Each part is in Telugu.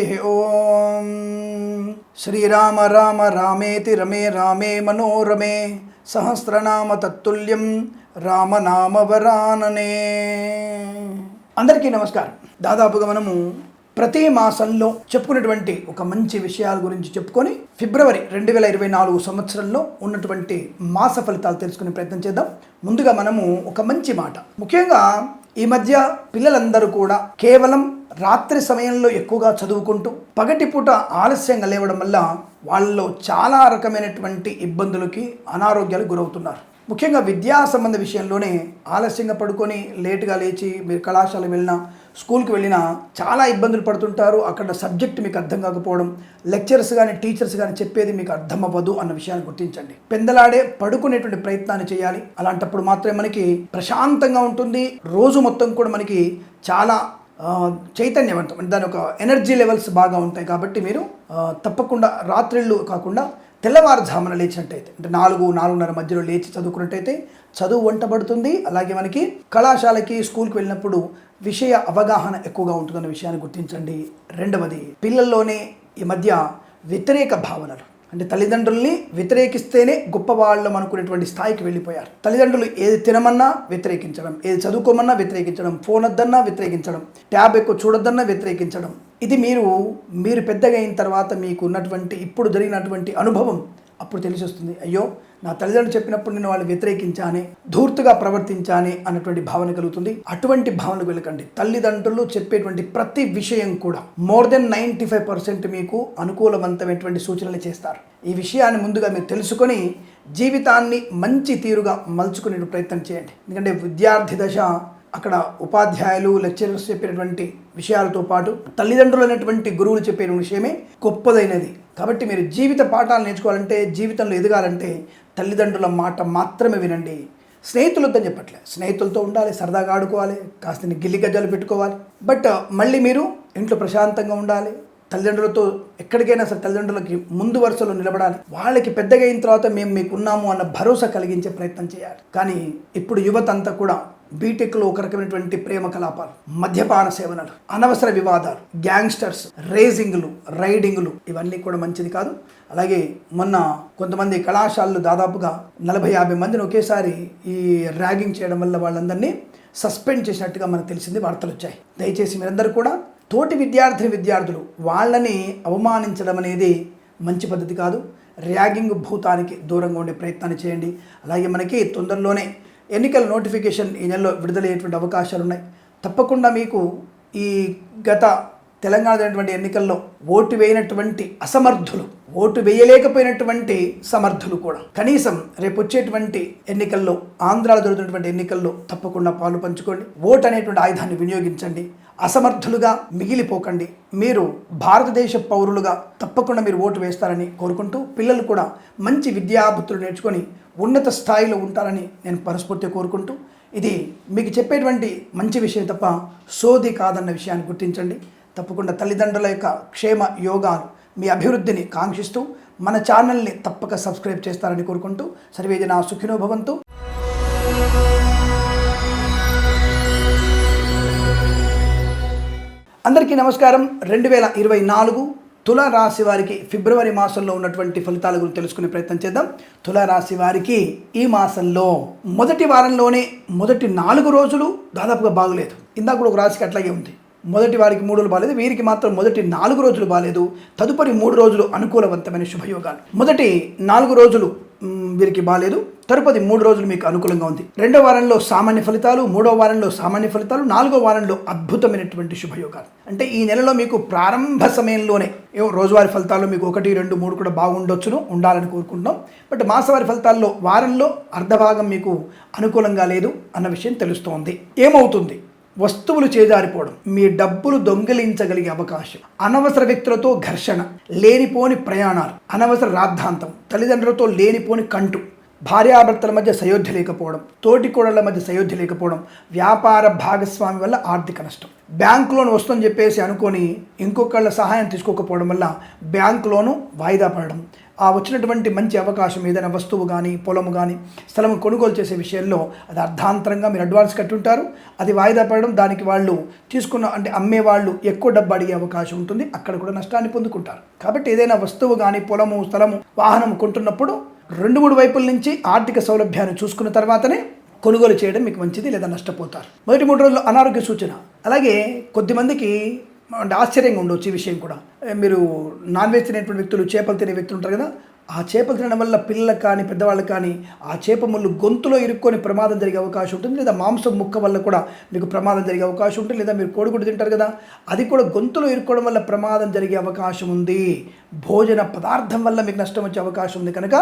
హరి ఓం శ్రీరామ రామ రామేతి రమే రామే మనోరమే సహస్రనామ తత్తుల్యం రామనామ వరాననే అందరికీ నమస్కారం. దాదాపుగా మనము ప్రతి మాసంలో చెప్పుకున్నటువంటి ఒక మంచి విషయాల గురించి చెప్పుకొని ఫిబ్రవరి రెండు వేల ఇరవై నాలుగు సంవత్సరంలో ఉన్నటువంటి మాస ఫలితాలు తెలుసుకునే ప్రయత్నం చేద్దాం. ముందుగా మనము ఒక మంచి మాట. ముఖ్యంగా ఈ మధ్య పిల్లలందరూ కూడా కేవలం రాత్రి సమయంలో ఎక్కువగా చదువుకుంటూ పగటిపూట ఆలస్యంగా లేవడం వల్ల వాళ్ళలో చాలా రకమైనటువంటి ఇబ్బందులకి అనారోగ్యాలకు గురవుతున్నారు. ముఖ్యంగా విద్యా సంబంధ విషయంలోనే ఆలస్యంగా పడుకొని లేటుగా లేచి మీరు కళాశాల వెళ్ళినా స్కూల్కి వెళ్ళినా చాలా ఇబ్బందులు పడుతుంటారు. అక్కడ సబ్జెక్ట్ మీకు అర్థం కాకపోవడం లెక్చరర్స్ కానీ టీచర్స్ కానీ చెప్పేది మీకు అర్థం అవ్వదు అన్న విషయాన్ని గుర్తించండి. పెందలాడే పడుకునేటువంటి ప్రయత్నాన్ని చేయాలి. అలాంటప్పుడు మాత్రమే మనకి ప్రశాంతంగా ఉంటుంది. రోజు మొత్తం కూడా మనకి చాలా చైతన్యవంతం. అంటే దాని ఒక ఎనర్జీ లెవెల్స్ బాగా ఉంటాయి కాబట్టి మీరు తప్పకుండా రాత్రిళ్ళు కాకుండా తెల్లవారుజామున లేచినట్టయితే అంటే నాలుగు నాలుగున్నర మధ్యలో లేచి చదువుకున్నట్టయితే చదువు వంటబడుతుంది అలాగే మనకి కళాశాలకి స్కూల్కి వెళ్ళినప్పుడు విషయ అవగాహన ఎక్కువగా ఉంటుందన్న విషయాన్ని గుర్తించండి. రెండవది పిల్లల్లోనే ఈ మధ్య వ్యతిరేక భావనలు. అంటే తల్లిదండ్రుల్ని వ్యతిరేకిస్తేనే గొప్పవాళ్ళం అనుకునేటువంటి స్థాయికి వెళ్ళిపోయారు. తల్లిదండ్రులు ఏది తినమన్నా వ్యతిరేకించడం ఏది చదువుకోమన్నా వ్యతిరేకించడం ఫోన్ వద్దన్నా వ్యతిరేకించడం ట్యాబ్ ఎక్కువ చూడొద్దన్నా వ్యతిరేకించడం. ఇది మీరు మీరు పెద్దగా అయిన తర్వాత మీకు ఉన్నటువంటి ఇప్పుడు జరిగినటువంటి అనుభవం అప్పుడు తెలిసి వస్తుంది అయ్యో నా తల్లిదండ్రులు చెప్పినప్పుడు నేను వాళ్ళు వ్యతిరేకించానే ధూర్తుగా ప్రవర్తించానే అన్నటువంటి భావన కలుగుతుంది. అటువంటి భావనకు వెళ్ళకండి. తల్లిదండ్రులు చెప్పేటువంటి ప్రతి విషయం కూడా more than ninety five percent మీకు అనుకూలవంతమైనటువంటి సూచనలు చేస్తారు. ఈ విషయాన్ని ముందుగా మీరు తెలుసుకొని జీవితాన్ని మంచి తీరుగా మలుచుకునే ప్రయత్నం చేయండి. ఎందుకంటే విద్యార్థి దశ అక్కడ ఉపాధ్యాయులు లెక్చరర్స్ చెప్పినటువంటి విషయాలతో పాటు తల్లిదండ్రులు అనేటువంటి గురువులు చెప్పే విషయమే గొప్పదైనది. కాబట్టి మీరు జీవిత పాఠాలు నేర్చుకోవాలంటే జీవితంలో ఎదగాలంటే తల్లిదండ్రుల మాట మాత్రమే వినండి. స్నేహితులతో చెప్పట్లే. స్నేహితులతో ఉండాలి సరదాగా ఆడుకోవాలి కాస్త గిల్లి గజ్జాలు పెట్టుకోవాలి. బట్ మళ్ళీ మీరు ఇంట్లో ప్రశాంతంగా ఉండాలి. తల్లిదండ్రులతో ఎక్కడికైనా సరే తల్లిదండ్రులకి ముందు వరుసలో నిలబడాలి. వాళ్ళకి పెద్దగా అయిన తర్వాత మేము మీకు ఉన్నాము అన్న భరోసా కలిగించే ప్రయత్నం చేయాలి. కానీ ఇప్పుడు యువత అంతా కూడా బీటెక్లో ఒక రకమైనటువంటి ప్రేమ కలాపాలు మద్యపాన సేవనలు అనవసర వివాదాలు గ్యాంగ్స్టర్స్ రేసింగ్లు రైడింగ్లు ఇవన్నీ కూడా మంచిది కాదు. అలాగే మొన్న కొంతమంది కళాశాలలు దాదాపుగా నలభై యాభై మందిని ఒకేసారి ఈ ర్యాగింగ్ చేయడం వల్ల వాళ్ళందరినీ సస్పెండ్ చేసినట్టుగా మనకు తెలిసింది వార్తలు వచ్చాయి. దయచేసి మీరందరూ కూడా తోటి విద్యార్థిని విద్యార్థులు వాళ్ళని అవమానించడం అనేది మంచి పద్ధతి కాదు. ర్యాగింగ్ భూతానికి దూరంగా ఉండే ప్రయత్నాన్ని చేయండి. అలాగే మనకి తొందరలోనే ఎన్నికల నోటిఫికేషన్ ఈ నెలలో విడుదలయ్యేటువంటి అవకాశాలు ఉన్నాయి తప్పకుండా మీకు ఈ గత తెలంగాణ జరిగినటువంటి ఎన్నికల్లో ఓటు వేయనటువంటి అసమర్థులు ఓటు వేయలేకపోయినటువంటి సమర్థులు కూడా. కనీసం రేపు వచ్చేటువంటి ఎన్నికల్లో ఆంధ్రాలో జరుగుతున్నటువంటి ఎన్నికల్లో తప్పకుండా పాలు పంచుకోండి. ఓటు అనేటువంటి ఆయుధాన్ని వినియోగించండి. అసమర్థులుగా మిగిలిపోకండి. మీరు భారతదేశ పౌరులుగా తప్పకుండా మీరు ఓటు వేస్తారని కోరుకుంటూ పిల్లలు కూడా మంచి విద్యాబుద్ధులు నేర్చుకొని ఉన్నత స్థాయిలో ఉంటారని నేను మనస్ఫూర్తిగా కోరుకుంటూ ఇది మీకు చెప్పేటువంటి మంచి విషయం తప్ప సోది కాదన్న విషయాన్ని గుర్తించండి. తప్పకుండా తల్లిదండ్రుల యొక్క క్షేమ యోగాలు మీ అభివృద్ధిని కాంక్షిస్తూ మన ఛానల్ని తప్పక సబ్స్క్రైబ్ చేస్తారని కోరుకుంటూ సర్వేజన భవంతు అందరికీ నమస్కారం. రెండు వేల ఇరవై నాలుగు తుల రాశి వారికి ఫిబ్రవరి మాసంలో ఉన్నటువంటి ఫలితాల గురించి తెలుసుకునే ప్రయత్నం చేద్దాం. తుల రాశి వారికి ఈ మాసంలో మొదటి వారంలోనే మొదటి నాలుగు రోజులు దాదాపుగా బాగలేదు. ఇందాక కూడా ఒక రాశికి అట్లాగే ఉంది. మొదటి వారికి మూడు రోజులు బాగాలేదు. వీరికి మాత్రం మొదటి నాలుగు రోజులు బాగాలేదు. తదుపరి మూడు రోజులు అనుకూలవంతమైన శుభయోగాలు. మొదటి నాలుగు రోజులు వీరికి బాగాలేదు తరుపతి మూడు రోజులు మీకు అనుకూలంగా ఉంది. రెండో వారంలో సామాన్య ఫలితాలు మూడో వారంలో సామాన్య ఫలితాలు నాలుగో వారంలో అద్భుతమైనటువంటి శుభయోగాలు. అంటే ఈ నెలలో మీకు ప్రారంభ సమయంలోనే రోజువారి ఫలితాల్లో మీకు ఒకటి రెండు మూడు కూడా బాగుండొచ్చును ఉండాలని కోరుకుంటున్నాం. బట్ మాసవారి ఫలితాల్లో వారంలో అర్ధభాగం మీకు అనుకూలంగా లేదు అన్న విషయం తెలుస్తోంది. ఏమవుతుంది? వస్తువులు చేజారిపోవడం మీ డబ్బులు దొంగిలించగలిగే అవకాశం. అనవసర వ్యక్తులతో ఘర్షణ లేనిపోని ప్రయాణాలు. అనవసర రాద్ధాంతం. తల్లిదండ్రులతో లేనిపోని కంటు. భార్యాభర్తల మధ్య సయోధ్య లేకపోవడం తోటి మధ్య సయోధ్య లేకపోవడం వ్యాపార భాగస్వామి వల్ల ఆర్థిక నష్టం. బ్యాంక్ లోన్ వస్తుందని చెప్పేసి అనుకొని ఇంకొకళ్ళ సహాయం తీసుకోకపోవడం వల్ల బ్యాంక్ లోను వాయిదా పడడం ఆ వచ్చినటువంటి మంచి అవకాశం ఏదైనా వస్తువు కానీ పొలము కానీ స్థలం కొనుగోలు చేసే విషయంలో అది అర్ధాంతరంగా మీరు అడ్వాన్స్ కట్టుంటారు. అది వాయిదా పడడం దానికి వాళ్ళు తీసుకున్న అంటే అమ్మే వాళ్ళు ఎక్కువ డబ్బు అడిగే అవకాశం ఉంటుంది. అక్కడ కూడా నష్టాన్ని పొందుకుంటారు. కాబట్టి ఏదైనా వస్తువు కానీ పొలము స్థలము వాహనం కొంటున్నప్పుడు రెండు మూడు వైపుల నుంచి ఆర్థిక సౌలభ్యాన్ని చూసుకున్న తర్వాతనే కొనుగోలు చేయడం మీకు మంచిది లేదా నష్టపోతారు. మొదటి మూడు రోజులు అనారోగ్య సూచన. అలాగే కొద్దిమందికి అంటే ఆశ్చర్యంగా ఉండవచ్చు ఈ విషయం కూడా. మీరు నాన్ వెజ్ తినేటువంటి వ్యక్తులు చేపలు తినే వ్యక్తులు ఉంటారు కదా ఆ చేపలు తినడం వల్ల పిల్లలకు కానీ పెద్దవాళ్ళకి కానీ ఆ చేప ముళ్ళు గొంతులో ఇరుక్కొని ప్రమాదం జరిగే అవకాశం ఉంటుంది. లేదా మాంసం ముక్క వల్ల కూడా మీకు ప్రమాదం జరిగే అవకాశం ఉంటుంది. లేదా మీరు కోడిగుడ్డు తింటారు కదా అది కూడా గొంతులో ఇరుక్కోవడం వల్ల ప్రమాదం జరిగే అవకాశం ఉంది. భోజన పదార్థం వల్ల మీకు నష్టం వచ్చే అవకాశం ఉంది. కనుక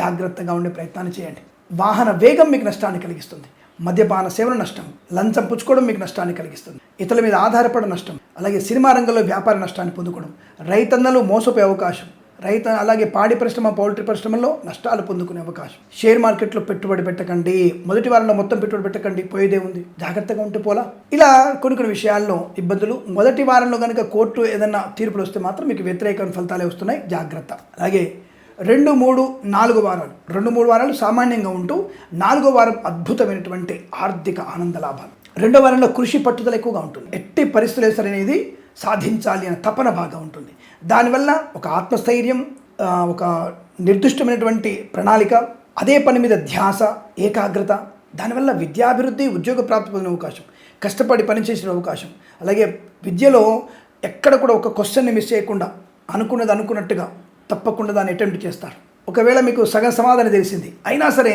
జాగ్రత్తగా ఉండే ప్రయత్నాన్ని చేయండి. వాహన వేగం మీకు నష్టాన్ని కలిగిస్తుంది. మద్యపాన సేవన నష్టం లంచం పుచ్చుకోవడం మీకు నష్టాన్ని కలిగిస్తుంది. ఇతరుల మీద ఆధారపడ నష్టం అలాగే సినిమా రంగంలో వ్యాపార నష్టాన్ని పొందుకోవడం. రైతన్నలు మోసపోయే అవకాశం రైత అలాగే పాడి పరిశ్రమ పౌల్ట్రీ పరిశ్రమలో నష్టాలు పొందుకునే అవకాశం. షేర్ మార్కెట్లో పెట్టుబడి పెట్టకండి మొదటి వారంలో మొత్తం పెట్టుబడి పెట్టకండి పోయేదే ఉంది. జాగ్రత్తగా ఉంటే పోలా. ఇలా కొన్ని కొన్ని విషయాల్లో ఇబ్బందులు. మొదటి వారంలో కనుక కోర్టు ఏదైనా తీర్పులు వస్తే మాత్రం మీకు వ్యతిరేక ఫలితాలే వస్తున్నాయి. జాగ్రత్త. అలాగే రెండు మూడు నాలుగు వారాలు. రెండు మూడు వారాలు సామాన్యంగా ఉంటూ నాలుగో వారం అద్భుతమైనటువంటి ఆర్థిక ఆనంద లాభాలు. రెండో వారంలో కృషి పట్టుదల ఎక్కువగా ఉంటుంది. ఎట్టి పరిస్థితులు అనేది సాధించాలి అనే తపన బాగా ఉంటుంది. దానివల్ల ఒక ఆత్మస్థైర్యం ఒక నిర్దిష్టమైనటువంటి ప్రణాళిక అదే పని మీద ధ్యాస ఏకాగ్రత దానివల్ల విద్యాభివృద్ధి ఉద్యోగ ప్రాప్తి పొందిన అవకాశం కష్టపడి పనిచేసిన అవకాశం అలాగే విద్యలో ఎక్కడ కూడా ఒక క్వశ్చన్ని మిస్ చేయకుండా అనుకున్నది అనుకున్నట్టుగా తప్పకుండా దాన్ని అటెంప్ట్ చేస్తారు. ఒకవేళ మీకు సగం సమాధానం తెలిసింది. అయినా సరే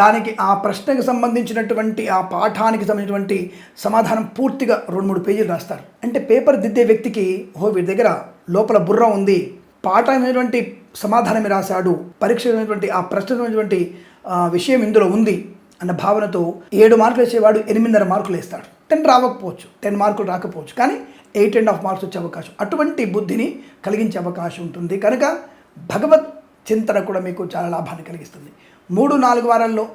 దానికి ఆ ప్రశ్నకు సంబంధించినటువంటి ఆ పాఠానికి సంబంధించినటువంటి సమాధానం పూర్తిగా రెండు మూడు పేజీలు రాస్తారు. అంటే పేపర్ దిద్దే వ్యక్తికి ఓ వీడి దగ్గర లోపల బుర్ర ఉంది. పాఠమైనటువంటి సమాధానమే రాశాడు. పరీక్షమైనటువంటి ఆ ప్రశ్నటువంటి విషయం ఇందులో ఉంది అన్న భావనతో ఏడు మార్కులు వేసేవాడు ఎనిమిదిన్నర మార్కులు వేస్తాడు. టెన్ రావకపోవచ్చు. టెన్ మార్కులు రాకపోవచ్చు. కానీ ఎయిట్ అండ్ హాఫ్ మార్క్స్ వచ్చే అవకాశం. అటువంటి బుద్ధిని కలిగించే అవకాశం ఉంటుంది. కనుక భగవత్ చింతన కూడా మీకు చాలా లాభాన్ని కలిగిస్తుంది. మూడు నాలుగు వారాల్లో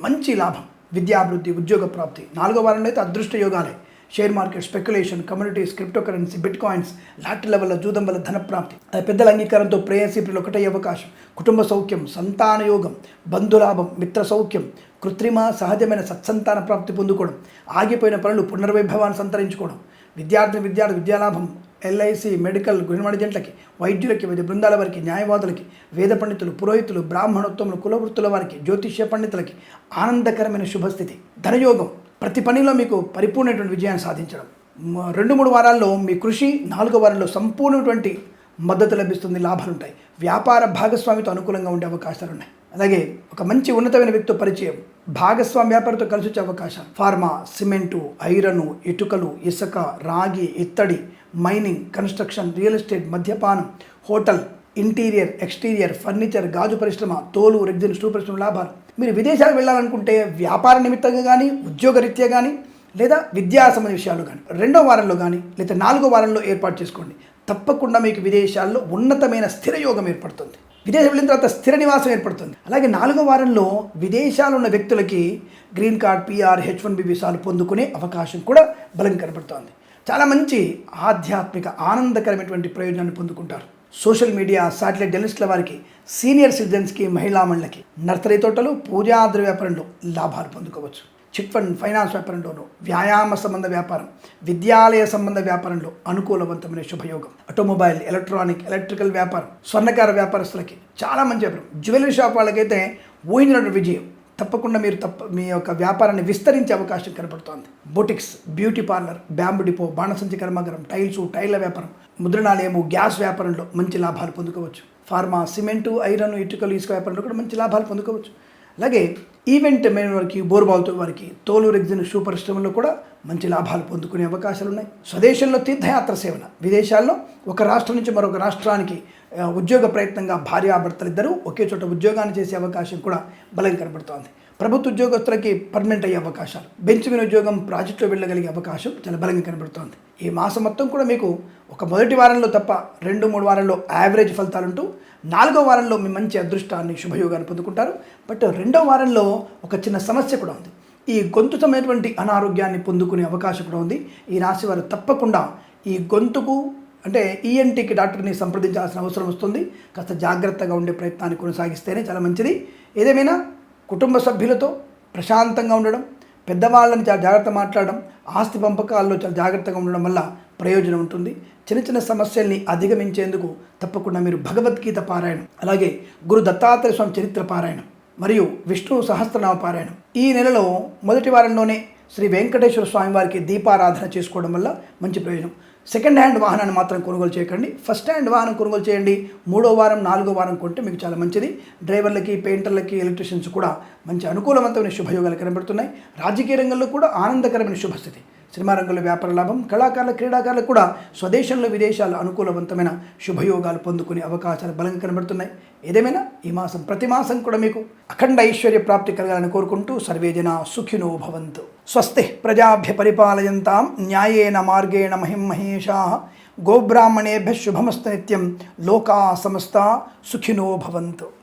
మంచి లాభం. విద్యాభివృద్ధి ఉద్యోగ ప్రాప్తి. నాలుగో వారంలో అయితే అదృష్ట యోగాలే. Share market speculation communities crypto currency bitcoins lottery వల్ల జూదం వల్ల ధన ప్రాప్తి పెద్దల అంగీకారంతో ప్రేయసీపులు ఒకటే అవకాశం. కుటుంబ సౌఖ్యం సంతాన యోగం బంధులాభం మిత్ర సౌఖ్యం కృత్రిమ సహజమైన సత్సంతాన ప్రాప్తి పొందుకోవడం ఆగిపోయిన పనులు పునర్వైభవాన్ని సంతరించుకోవడం విద్యార్థి విద్యార్థి విద్యాలాభం ఎల్ఐసి మెడికల్ గృహమడిజెంట్లకి వైద్యులకి వైద్య బృందాల వారికి న్యాయవాదులకి వేద పండితులు పురోహితులు బ్రాహ్మణోత్తములు కులవృత్తుల వారికి జ్యోతిష్య పండితులకి ఆనందకరమైన శుభస్థితి. ధనయోగం. ప్రతి పనిలో మీకు పరిపూర్ణటువంటి విజయాన్ని సాధించడం. రెండు మూడు వారాల్లో మీ కృషి నాలుగో వారంలో సంపూర్ణటువంటి మద్దతు లభిస్తుంది లాభాలు ఉంటాయి వ్యాపార భాగస్వామితో అనుకూలంగా ఉండే అవకాశాలు ఉన్నాయి అలాగే ఒక మంచి ఉన్నతమైన వ్యక్తి పరిచయం. భాగస్వామి వ్యాపారంతో కలిసి వచ్చే అవకాశాలు. ఫార్మా సిమెంటు ఐరను ఇటుకలు ఇసుక రాగి ఇత్తడి మైనింగ్ కన్స్ట్రక్షన్ రియల్ ఎస్టేట్ మద్యపానం హోటల్ ఇంటీరియర్ ఎక్స్టీరియర్ ఫర్నిచర్ గాజు పరిశ్రమ తోలు రెగ్జిన్ స్టూ పరిశ్రమ లాభాలు. మీరు విదేశాలకు వెళ్ళాలనుకుంటే వ్యాపార నిమిత్తంగా కానీ ఉద్యోగరీత్యా కానీ లేదా విద్యా సంబంధ విషయాలు కానీ రెండో వారంలో కానీ లేదా నాలుగో వారంలో ఏర్పాటు చేసుకోండి. తప్పకుండా మీకు విదేశాల్లో ఉన్నతమైన స్థిర యోగం ఏర్పడుతుంది. విదేశం వెళ్ళిన తర్వాత స్థిర నివాసం ఏర్పడుతుంది. అలాగే నాలుగో వారంలో విదేశాలు ఉన్న వ్యక్తులకి green card PR H one B వీసాలు పొందుకునే అవకాశం కూడా బలం కనబడుతోంది చాలా మంచి ఆధ్యాత్మిక ఆనందకరమైనటువంటి ప్రయోజనాన్ని పొందుకుంటారు. సోషల్ మీడియా శాటిలైట్ జర్నలిస్టుల వారికి సీనియర్ సిటిజన్స్కి మహిళామణులకి నర్సరీ తోటలు పూజాద్ర వ్యాపారంలో లాభాలు పొందుకోవచ్చు. చిట్ ఫండ్ ఫైనాన్స్ వ్యాపారంలోను వ్యాయామ సంబంధ వ్యాపారం విద్యాలయ సంబంధ వ్యాపారంలో అనుకూలవంతమైన శుభయోగం. ఆటోమొబైల్ ఎలక్ట్రానిక్ ఎలక్ట్రికల్ వ్యాపారం స్వర్ణకార వ్యాపారస్తులకి చాలా మంచి వ్యాపారం జ్యువెలరీ షాప్ వాళ్ళకైతే ఊహించినటువంటి విజయం. తప్పకుండా మీరు తప్ప మీ యొక్క వ్యాపారాన్ని విస్తరించే అవకాశం కనబడుతోంది boutiques beauty parlour bamboo depot బాణసంచి కర్మాగారం టైల్స్ టైర్ల వ్యాపారం ముద్రణాలయము గ్యాస్ వ్యాపారంలో మంచి లాభాలు పొందుకోవచ్చు. ఫార్మా సిమెంటు ఐరన్ ఇటుకలు ఇసుక వ్యాపారంలో కూడా మంచి లాభాలు పొందుకోవచ్చు. అలాగే ఈవెంట్ మెయిన్ వారికి బోర్బాల్తో వారికి తోలు ఎగ్జిన్ షూ పరిశ్రమలో కూడా మంచి లాభాలు పొందుకునే అవకాశాలు ఉన్నాయి స్వదేశంలో తీర్థయాత్ర సేవన. విదేశాల్లో ఒక రాష్ట్రం నుంచి మరొక రాష్ట్రానికి ఉద్యోగ ప్రయత్నంగా భార్యాభర్తలు ఇద్దరు ఒకే చోట ఉద్యోగాన్ని చేసే అవకాశం కూడా బలం కనబడుతోంది. ప్రభుత్వ ఉద్యోగస్తులకి పర్మనెంట్ అయ్యే అవకాశాలు. బెంచ్ మీద ఉద్యోగం ప్రాజెక్టులో వెళ్ళగలిగే అవకాశం చాలా బలంగా కనబడుతోంది. ఈ మాసం మొత్తం కూడా మీకు ఒక మొదటి వారంలో తప్ప రెండు మూడు వారంలో యావరేజ్ ఫలితాలుంటూ నాలుగో వారంలో మీ మంచి అదృష్టాన్ని శుభయోగాన్ని పొందుకుంటారు. బట్ రెండో వారంలో ఒక చిన్న సమస్య కూడా ఉంది. ఈ గొంతు అనారోగ్యాన్ని పొందుకునే అవకాశం కూడా ఉంది. ఈ రాశి వారు తప్పకుండా ఈ గొంతుకు అంటే ఈఎన్టీకి డాక్టర్ని సంప్రదించాల్సిన అవసరం వస్తుంది. కాస్త జాగ్రత్తగా ఉండే ప్రయత్నాన్ని కొనసాగిస్తేనే చాలా మంచిది. ఏదేమైనా కుటుంబ సభ్యులతో ప్రశాంతంగా ఉండడం పెద్దవాళ్ళని చాలా జాగ్రత్త మాట్లాడడం ఆస్తి పంపకాల్లో చాలా జాగ్రత్తగా ఉండడం వల్ల ప్రయోజనం ఉంటుంది. చిన్న చిన్న సమస్యల్ని అధిగమించేందుకు తప్పకుండా మీరు భగవద్గీత పారాయణం అలాగే గురు దత్తాత్రేయ స్వామి చరిత్ర పారాయణం మరియు విష్ణు సహస్రనామ పారాయణం. ఈ నెలలో మొదటి వారంలోనే శ్రీ వెంకటేశ్వర స్వామి వారికి దీపారాధన చేసుకోవడం వల్ల మంచి ప్రయోజనం. సెకండ్ హ్యాండ్ వాహనాన్ని మాత్రం కొనుగోలు చేయకండి. ఫస్ట్ హ్యాండ్ వాహనం కొనుగోలు చేయండి. మూడో వారం నాలుగో వారం కొంటే మీకు చాలా మంచిది. డ్రైవర్లకి పెయింటర్లకి ఎలక్ట్రీషియన్స్ కూడా మంచి అనుకూలవంతమైన శుభయోగాలు కనబడుతున్నాయి. రాజకీయ రంగంలో కూడా ఆనందకరమైన శుభస్థితి. సినిమా రంగంలో వ్యాపార లాభం కళాకారుల క్రీడాకారులకు కూడా స్వదేశంలో విదేశాలు అనుకూలవంతమైన శుభయోగాలు పొందుకునే అవకాశాలు బలంగా కనబడుతున్నాయి. ఏదేమైనా ఈ మాసం ప్రతి మాసం కూడా మీకు అఖండ ఐశ్వర్య ప్రాప్తి కలగాలని కోరుకుంటూ సర్వేజన సుఖినో భవంతు. స్వస్తి ప్రజాభ్య పరిపాలయంతాం న్యాయేన మార్గేణ మహిం మహేషా గోబ్రాహ్మణేభ్య శుభమస్త నిత్యం లోకా సమస్త సుఖినో భవంతు.